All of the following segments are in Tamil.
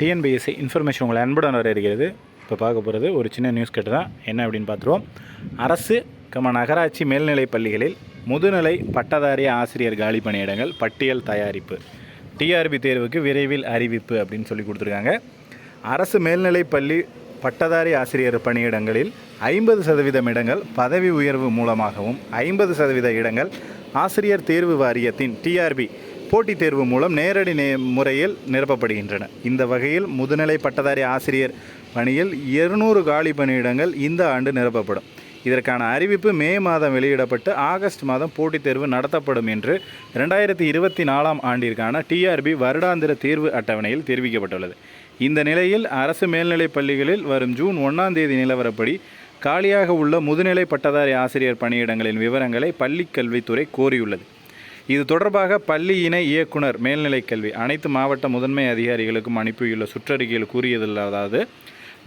டிஎன்பிஎஸ்சி இன்ஃபர்மேஷன் உங்களை அன்புடன் வர இருக்கிறது இப்போ பார்க்க போகிறது ஒரு சின்ன நியூஸ் கட்டு தான். என்ன அப்படின்னு பார்த்துருவோம். அரசு கம நகராட்சி மேல்நிலைப் பள்ளிகளில் முதுநிலை பட்டதாரி ஆசிரியர் காலி பணியிடங்கள் பட்டியல் தயாரிப்பு. டிஆர்பி தேர்வுக்கு விரைவில் அறிவிப்பு அப்படின்னு சொல்லி கொடுத்துருக்காங்க. அரசு மேல்நிலைப் பள்ளி பட்டதாரி ஆசிரியர் பணியிடங்களில் ஐம்பது சதவீதம் இடங்கள் பதவி உயர்வு மூலமாகவும் ஐம்பது சதவீத இடங்கள் ஆசிரியர் தேர்வு வாரியத்தின் டிஆர்பி போட்டித் தேர்வு மூலம் நேரடி நே முறையில் நிரப்பப்படுகின்றன. இந்த வகையில் முதுநிலை பட்டதாரி ஆசிரியர் பணியில் இருநூறு காலி பணியிடங்கள் இந்த ஆண்டு நிரப்பப்படும். இதற்கான அறிவிப்பு மே மாதம் வெளியிடப்பட்டு ஆகஸ்ட் மாதம் போட்டித் தேர்வு நடத்தப்படும் என்று ரெண்டாயிரத்தி இருபத்தி நாலாம் ஆண்டிற்கான டிஆர்பி வருடாந்திர தேர்வு அட்டவணையில் தெரிவிக்கப்பட்டுள்ளது. இந்த நிலையில் அரசு மேல்நிலைப் பள்ளிகளில் வரும் ஜூன் ஒன்றாம் தேதி நிலவரப்படி காலியாக உள்ள முதுநிலை பட்டதாரி ஆசிரியர் பணியிடங்களின் விவரங்களை பள்ளிக் கல்வித்துறை கோரியுள்ளது. இது தொடர்பாக பள்ளி இணை இயக்குனர் மேல்நிலைக் கல்வி அனைத்து மாவட்ட முதன்மை அதிகாரிகளுக்கும் அனுப்பியுள்ள சுற்றறிக்கையில் கூறியதாவது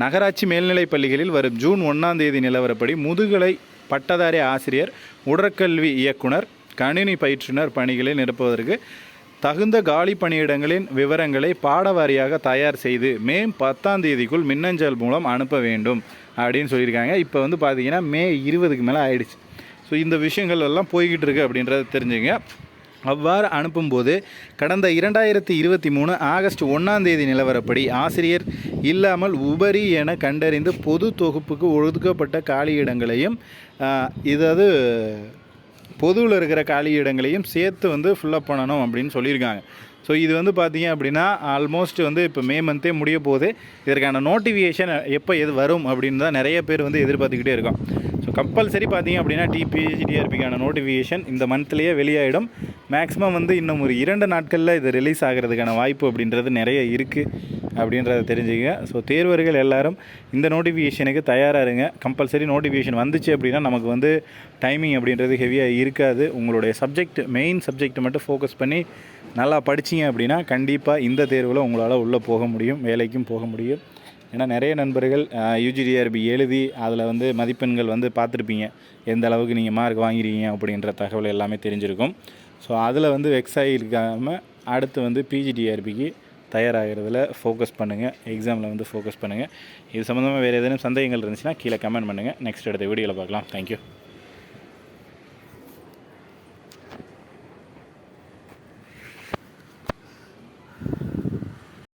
நகராட்சி மேல்நிலைப் பள்ளிகளில் வரும் ஜூன் ஒன்றாம் தேதி நிலவரப்படி முதுகலை பட்டதாரி ஆசிரியர் உடற்கல்வி இயக்குனர் கணினி பயிற்றுனர் பணிகளை நிரப்புவதற்கு தகுந்த காலி பணியிடங்களின் விவரங்களை பாடவாரியாக தயார் செய்து மே பத்தாம் தேதிக்குள் மின்னஞ்சல் மூலம் அனுப்ப வேண்டும் அப்படின்னு சொல்லியிருக்காங்க. இப்போ வந்து பார்த்தீங்கன்னா மே இருபதுக்கு மேலே ஆயிடுச்சு. ஸோ இந்த விஷயங்கள் எல்லாம் போய்கிட்டு இருக்கு அப்படின்றத தெரிஞ்சுங்க. அவ்வாறு அனுப்பும்போது கடந்த இரண்டாயிரத்தி இருபத்தி மூணு ஆகஸ்ட் ஒன்றாம் தேதி நிலவரப்படி ஆசிரியர் இல்லாமல் உபரி என கண்டறிந்து பொது தொகுப்புக்கு ஒதுக்கப்பட்ட காலியிடங்களையும் இதாவது பொதுவில் இருக்கிற காலியிடங்களையும் சேர்த்து வந்து ஃபில்லப் பண்ணணும் அப்படின்னு சொல்லியிருக்காங்க. ஸோ இது வந்து பார்த்தீங்க அப்படின்னா ஆல்மோஸ்ட் வந்து இப்போ மே மந்த்தே முடிய போகுது. இதற்கான நோட்டிஃபிகேஷன் எப்போ எது வரும் அப்படின்னு தான் நிறைய பேர் வந்து எதிர்பார்த்துக்கிட்டே இருக்கோம். ஸோ கம்பல்சரி பார்த்தீங்க அப்படின்னா டிபிஹெச்டிஆர்பிக்கான நோட்டிஃபிகேஷன் இந்த மந்த்லேயே வெளியாகிடும் மேக்ஸிமம் வந்து இன்னும் ஒரு இரண்டு நாட்களில் இது ரிலீஸ் ஆகிறதுக்கான வாய்ப்பு அப்படின்றது நிறைய இருக்குது அப்படின்றத தெரிஞ்சுங்க ஸோ தேர்வர்கள் எல்லாரும் இந்த நோட்டிஃபிகேஷனுக்கு தயாராக இருங்க. கம்பல்சரி நோட்டிஃபிகேஷன் வந்துச்சு அப்படின்னா நமக்கு வந்து டைமிங் அப்படின்றது ஹெவியாக இருக்காது. உங்களுடைய சப்ஜெக்ட் மெயின் சப்ஜெக்ட் மட்டும் ஃபோக்கஸ் பண்ணி நல்லா படிச்சிங்க அப்படின்னா கண்டிப்பாக இந்த தேர்வில் உங்களால் உள்ளே போக முடியும் வேலைக்கும் போக முடியும். ஏன்னா நிறைய நண்பர்கள் யூஜிடிஆர்பி எழுதி அதில் வந்து மதிப்பெண்கள் வந்து பார்த்துருப்பீங்க. எந்த அளவுக்கு நீங்கள் மார்க் வாங்கிறீங்க அப்படின்ற தகவல் எல்லாமே தெரிஞ்சிருக்கும். ஸோ அதில் வந்து வெக்ஸ் ஆகியிருக்காமல் அடுத்து வந்து பிஜிடிஆர்பிக்கு தயாராகிறதுல ஃபோக்கஸ் பண்ணுங்கள் எக்ஸாமில் வந்து ஃபோக்கஸ் பண்ணுங்கள் இது சம்மந்தமாக வேறு ஏதேனும் சந்தேகங்கள் இருந்துச்சுன்னா கீழே கமெண்ட் பண்ணுங்கள் நெக்ஸ்ட் அடுத்த வீடியோவில் பார்க்கலாம். தேங்க்யூ